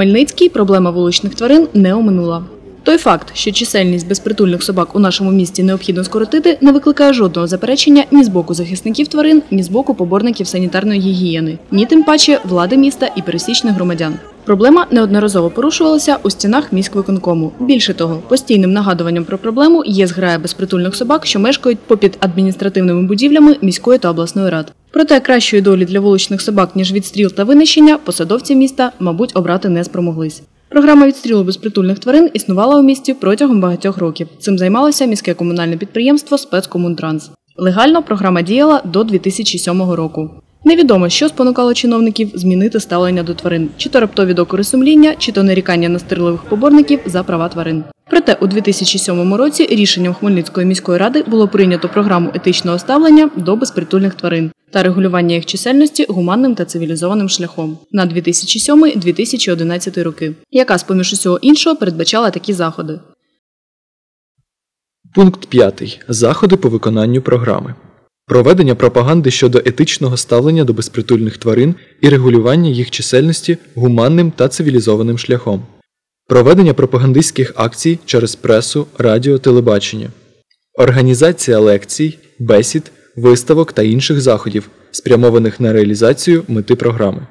Хмельницький проблема вуличних тварин не оминула. Той факт, що чисельність безпритульних собак у нашому місті необхідно скоротити, не викликає жодного заперечення ні з боку захисників тварин, ні з боку поборників санітарної гігієни, ні тим паче влади міста і пересічних громадян. Проблема неодноразово порушувалася у стінах міськвиконкому. Більше того, постійним нагадуванням про проблему є зграя безпритульних собак, що мешкають попід адміністративними будівлями міської та обласної рад. Проте кращої долі для вуличних собак, ніж відстріл та винищення, посадовці міста, мабуть, обрати не спромоглись. Програма відстрілу безпритульних тварин існувала у місті протягом багатьох років. Цим займалося міське комунальне підприємство Спецкомунтранс. Легально програма діяла до 2007 року. Невідомо, що спонукало чиновників змінити ставлення до тварин, чи то раптові докори сумління, чи то нарікання настирливих поборників за права тварин. Проте у 2007 році рішенням Хмельницької міської ради було прийнято програму етичного ставлення до безпритульних тварин та регулювання їх чисельності гуманним та цивілізованим шляхом на 2007-2011 роки, яка з поміж усього іншого передбачала такі заходи. Пункт 5. Заходи по виконанню програми. Проведення пропаганди щодо етичного ставлення до безпритульних тварин і регулювання їх чисельності гуманним та цивілізованим шляхом. Проведення пропагандистських акцій через пресу, радіо, телебачення. Організація лекцій, бесід, виставок та інших заходів, спрямованих на реалізацію мети програми.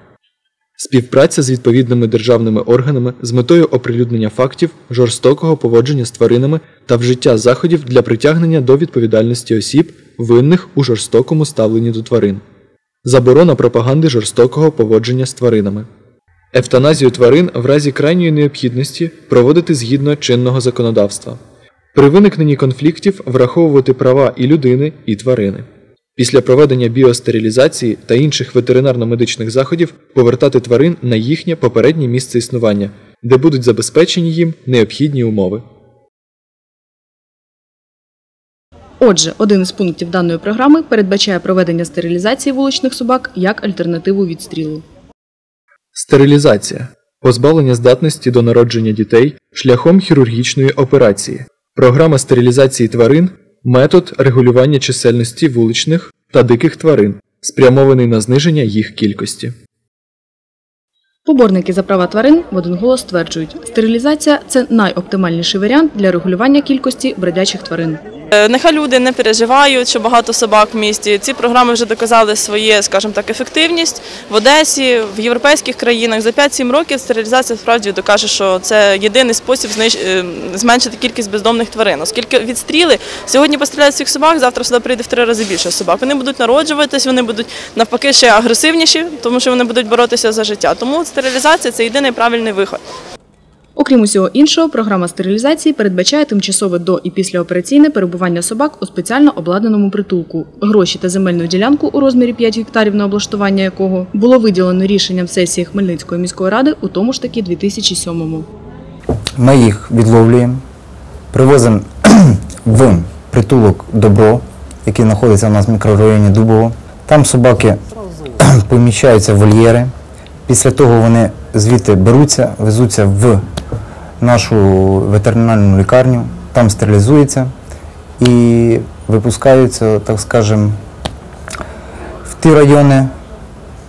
Співпраця з відповідними державними органами з метою оприлюднення фактів жорстокого поводження з тваринами та вжиття заходів для притягнення до відповідальності осіб, винних у жорстокому ставленні до тварин. Заборона пропаганди жорстокого поводження з тваринами. Евтаназію тварин в разі крайньої необхідності проводити згідно чинного законодавства. При виникненні конфліктів враховувати права і людини, і тварини. Після проведення біостерилізації та інших ветеринарно-медичних заходів повертати тварин на їхнє попереднє місце існування, де будуть забезпечені їм необхідні умови. Отже, один із пунктів даної програми передбачає проведення стерилізації вуличних собак як альтернативу відстрілу. Стерилізація позбавлення здатності до народження дітей шляхом хірургічної операції. Програма стерилізації тварин метод регулювання чисельності вуличних та диких тварин, спрямований на зниження їх кількості. Поборники за права тварин в один голос стверджують, стерилізація це найоптимальніший варіант для регулювання кількості бродячих тварин. Е, Нехай люди не переживають, що багато собак в місті. Ці програми вже доказали своє, скажімо так, ефективність в Одесі, в європейських країнах. За 5-7 років стерилізація справді докаже, що це єдиний спосіб е, зменшити кількість бездомних тварин. Оскільки відстріли сьогодні постріляють всіх собак, завтра сюди прийде в три рази більше собак. Вони будуть народжуватись, вони будуть навпаки ще агресивніші, тому що вони будуть боротися за життя. Тому стерилізація це єдиний правильний виход. Окрім усього іншого, програма стерилізації передбачає тимчасове до і післяопераційне перебування собак у спеціально обладнаному притулку. Гроші та земельну ділянку у розмірі 5 гектарів на облаштування якого було виділено рішенням сесії Хмельницької міської ради у тому ж таки 2007-му. Ми їх відловлюємо, привозимо в притулок Добро, який знаходиться у нас в мікрорайоні Дубово. Там собаки поміщаються в вольєри. Після того вони звідти беруться, везуться в нашу ветеринарну лікарню, там стерилізуються і випускаються, так скажемо, в ті райони,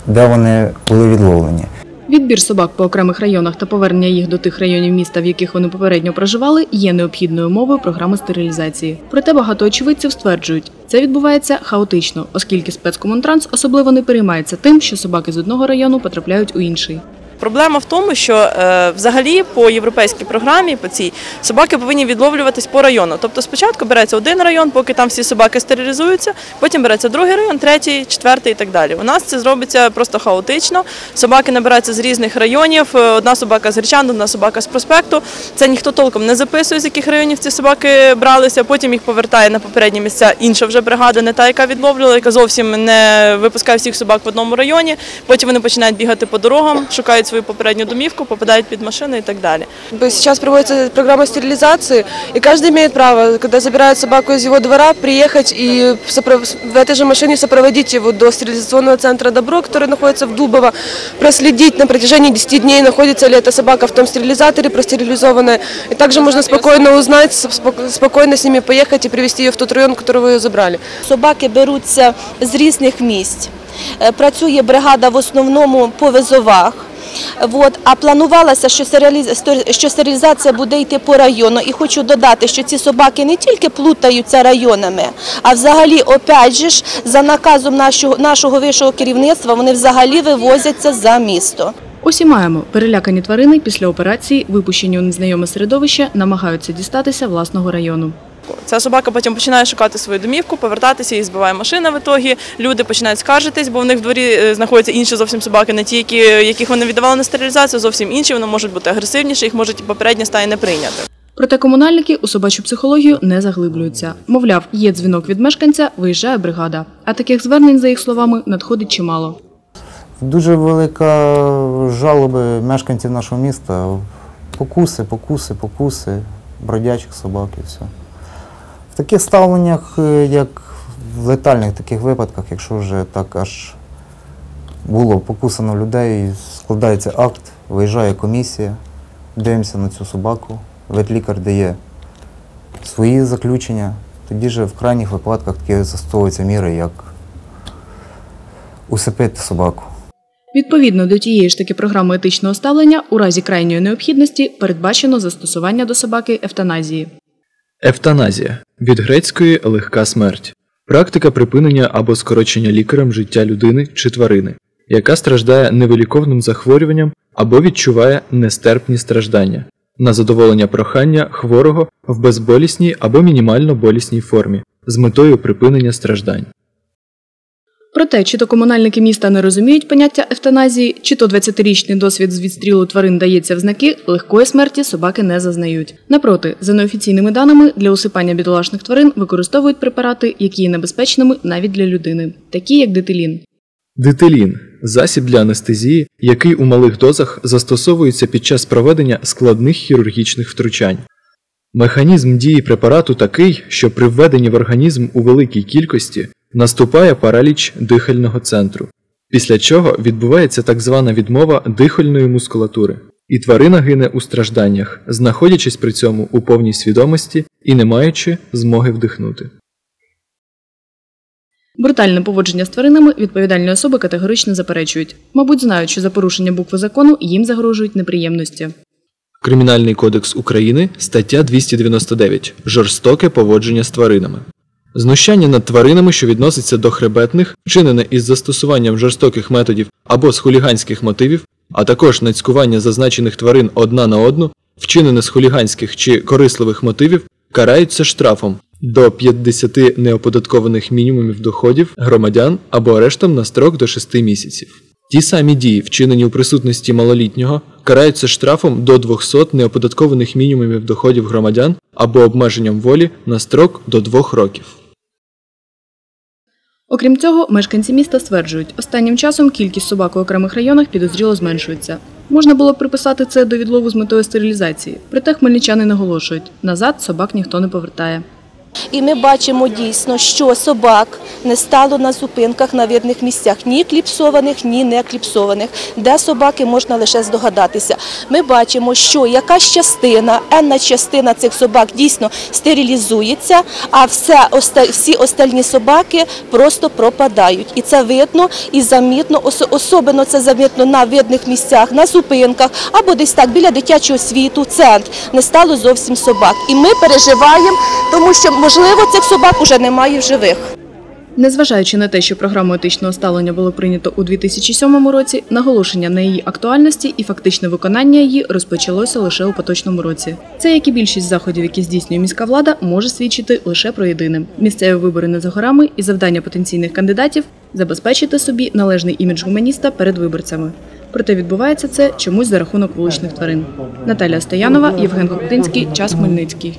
де вони були відловлені. Відбір собак по окремих районах та повернення їх до тих районів міста, в яких вони попередньо проживали, є необхідною умовою програми стерилізації. Проте багато очевидців стверджують, це відбувається хаотично, оскільки спецкомунтранс особливо не переймається тим, що собаки з одного району потрапляють у інший. Проблема в тому, що е, взагалі по європейській програмі по цій собаки повинні відловлюватись по району. Тобто спочатку береться один район, поки там всі собаки стерилізуються, потім береться другий район, третій, четвертий і так далі. У нас це зробиться просто хаотично. Собаки набираються з різних районів. е, Одна собака з Гречан, одна собака з проспекту. Це ніхто толком не записує, з яких районів ці собаки бралися. Потім їх повертає на попередні місця інша вже бригада, не та, яка відловлювала, яка зовсім не випускає всіх собак в одному районі. Потім вони починають бігати по дорогам, шукають свою попередню домівку, попадають під машини і так далі. Как бы Сейчас проводится программа стерилизации, и каждый имеет право, когда забирают собаку из его двора, приехать и сопро- в этой же машине сопроводить его до стерилизационного центра «Добро», который находится в Дубово, проследить на протяжении 10 дней, находится ли эта собака в том стерилизаторе простерилизованная. И также можно спокойно узнать, спок- спокойно с ними поехать и привезти ее в тот район, который вы ее забрали. Собаки беруться з різних місць. Е, Працює бригада в основному по визовах. От, а планувалося, що, стериліз- що стерилізація буде йти по району. І хочу додати, що ці собаки не тільки плутаються районами, а взагалі, опять же ж, за наказом нашого, нашого вищого керівництва, вони взагалі вивозяться за місто. Ось і маємо перелякані тварини після операції, випущені у незнайоме середовище, намагаються дістатися власного району. Ця собака потім починає шукати свою домівку, повертатися, її збиває машина в ітогі. Люди починають скаржитись, бо в них в дворі е, знаходяться інші зовсім собаки, не ті, які, яких вони віддавали на стерилізацію, зовсім інші. Вони можуть бути агресивніші, їх можуть і попередні стаї не прийняти. Проте комунальники у собачу психологію не заглиблюються. Мовляв, є дзвінок від мешканця, виїжджає бригада. А таких звернень, за їх словами, надходить чимало. Дуже велика жалоби мешканців нашого міста. Покуси, покуси, покуси, бродячих собак і все. Таких ставленнях, е, як в летальних таких випадках, якщо вже так аж було покусано людей, складається акт, виїжджає комісія, дивимося на цю собаку, ветлікар дає свої заключення, тоді же в крайніх випадках такі застосовуються міри, як усипити собаку. Відповідно до тієї ж таки програми етичного ставлення, у разі крайньої необхідності передбачено застосування до собаки евтаназії. Евтаназія від грецької легка смерть. Практика припинення або скорочення лікарем життя людини чи тварини, яка страждає невиліковним захворюванням або відчуває нестерпні страждання на задоволення прохання хворого в безболісній або мінімально болісній формі з метою припинення страждань. Проте, чи то комунальники міста не розуміють поняття евтаназії, чи то 20-річний досвід з відстрілу тварин дається в знаки, легкої смерті собаки не зазнають. Напроти, за неофіційними даними, для усипання бідолашних тварин використовують препарати, які є небезпечними навіть для людини, такі як дитилін. Дителін засіб для анестезії, який у малих дозах застосовується під час проведення складних хірургічних втручань. Механізм дії препарату такий, що при введенні в організм у великій кількості наступає параліч дихального центру, після чого відбувається так звана відмова дихальної мускулатури, і тварина гине у стражданнях, знаходячись при цьому у повній свідомості і не маючи змоги вдихнути. Брутальне поводження з тваринами відповідальні особи категорично заперечують. Мабуть, знають, що за порушення букви закону їм загрожують неприємності. Кримінальний кодекс України, стаття 299 Жорстоке поводження з тваринами. Знущання над тваринами, що відноситься до хребетних, вчинене із застосуванням жорстоких методів або з хуліганських мотивів, а також нацькування зазначених тварин одна на одну, вчинене з хуліганських чи корисливих мотивів, караються штрафом до 50 неоподаткованих мінімумів доходів громадян або арештом на строк до 6 місяців. Ті самі дії, вчинені у присутності малолітнього, караються штрафом до 200 неоподаткованих мінімумів доходів громадян або обмеженням волі на строк до 2 років. Окрім цього, мешканці міста стверджують, останнім часом кількість собак у окремих районах підозріло зменшується. Можна було б приписати це до відлову з метою стерилізації, проте хмельничани наголошують, назад собак ніхто не повертає. І ми бачимо дійсно, що собак не стало на зупинках на видних місцях, ні кліпсованих, ні не кліпсованих, де собаки можна лише здогадатися. Ми бачимо, що якась частина, енна частина цих собак дійсно стерилізується, а все, всі остальні собаки просто пропадають. І це видно і замітно, ос- особливо це замітно на видних місцях, на зупинках або десь так біля дитячого світу, центр. Не стало зовсім собак. І ми переживаємо, тому що можливо цих собак уже немає в живих. Незважаючи на те, що програму етичного ставлення було прийнято у 2007 році, наголошення на її актуальності і фактичне виконання її розпочалося лише у поточному році. Це, як і більшість заходів, які здійснює міська влада, може свідчити лише про єдине: місцеві вибори не за горами і завдання потенційних кандидатів забезпечити собі належний імідж гуманіста перед виборцями. Проте відбувається це чомусь за рахунок вуличних тварин. Наталія Стоянова, Євген Коптинський, час Хмельницький.